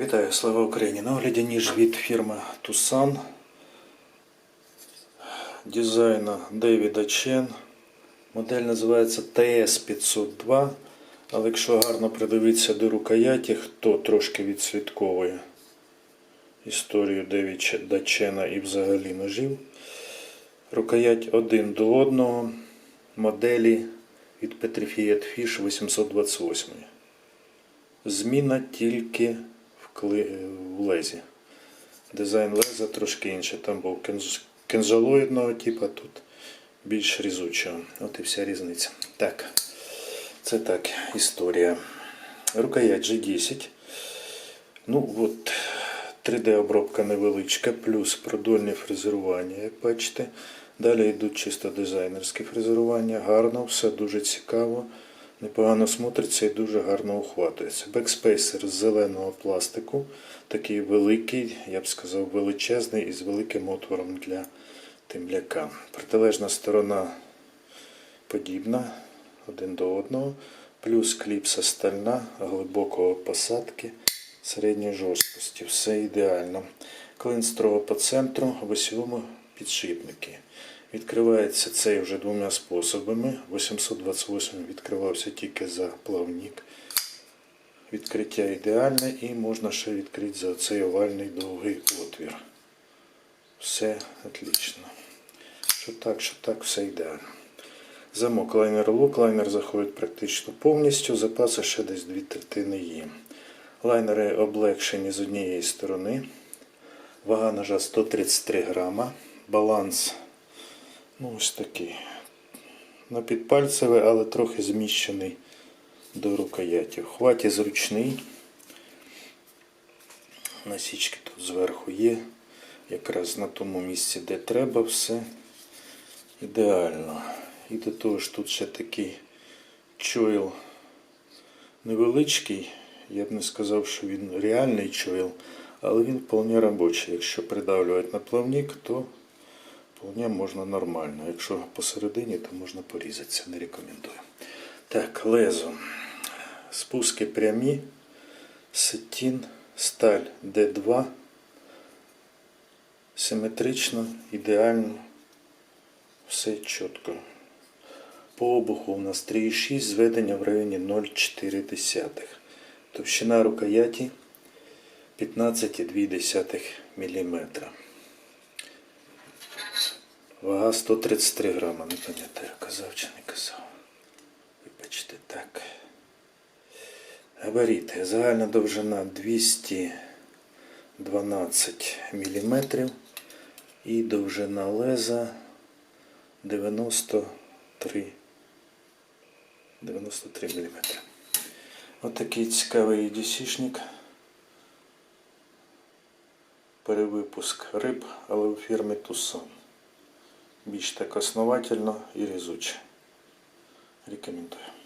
Вітаю, слава Україні! На огляді ніж від фірми Tucson. Дизайна Девіда Чен. Модель називається TS502. Але якщо гарно придивитися до рукояті, хто трошки відслідковує історію Девіда Чена і взагалі ножів. Рукоять один до одного моделі від Petrified Fish 828. Зміна тільки в, лезі. Дизайн леза трошки інший. Там був кенз... кензолоїдного типу, тут більш різучого. От і вся різниця. Так, це так, історія. Рукоять G10. Ну от, 3D-обробка невеличка, плюс продольне фрезерування, як бачите. Далі йдуть чисто дизайнерські фрезерування. Гарно, все дуже цікаво. Непогано смотриться і дуже гарно ухватується. Бекспейсер з зеленого пластику, такий великий, я б сказав, величезний і з великим отвором для темляка. Протилежна сторона подібна один до одного, плюс кліпса стальна, глибокого посадки, середньої жорсткості. Все ідеально. Клин строго по центру, в осьовому підшипники. Відкривається цей вже двома способами. 828 відкривався тільки за плавник. Відкриття ідеальне і можна ще відкрити за цей овальний довгий отвір. Все отлично. Що так, що так, все ідеально. Замок лайнер лук. Лайнер заходить практично повністю. Запаси ще десь дві третини є. Лайнери облегшені з однієї сторони. Вага ножа 133 грама. Баланс ну, ось такий. На підпальцевий, але трохи зміщений до рукояті. Хваті зручний. Насічки тут зверху є. Якраз на тому місці, де треба, все ідеально. І до того ж тут ще такий чойл невеличкий. Я б не сказав, що він реальний чойл, але він вполне робочий. Якщо придавлювати на плавник, то вполне можна нормально. Якщо посередині, то можна порізатися. Не рекомендую. Так, лезо. Спуски прямі. Сетін, сталь D2. Симетрично, ідеально. Все чітко. По обуху у нас 3,6, зведення в районі 0,4. Товщина рукояті 15,2 мм. Вага 133 грама, не пам'ятаю, казав чи не казав. Вибачте, так. Габаріти. Загальна довжина 212 мм і довжина леза 93 93 мм. Отакий цікавий EDC-шник. Перевипуск риб, але у фірмі Tucson. Більш так основательно і різуче. Рекомендую.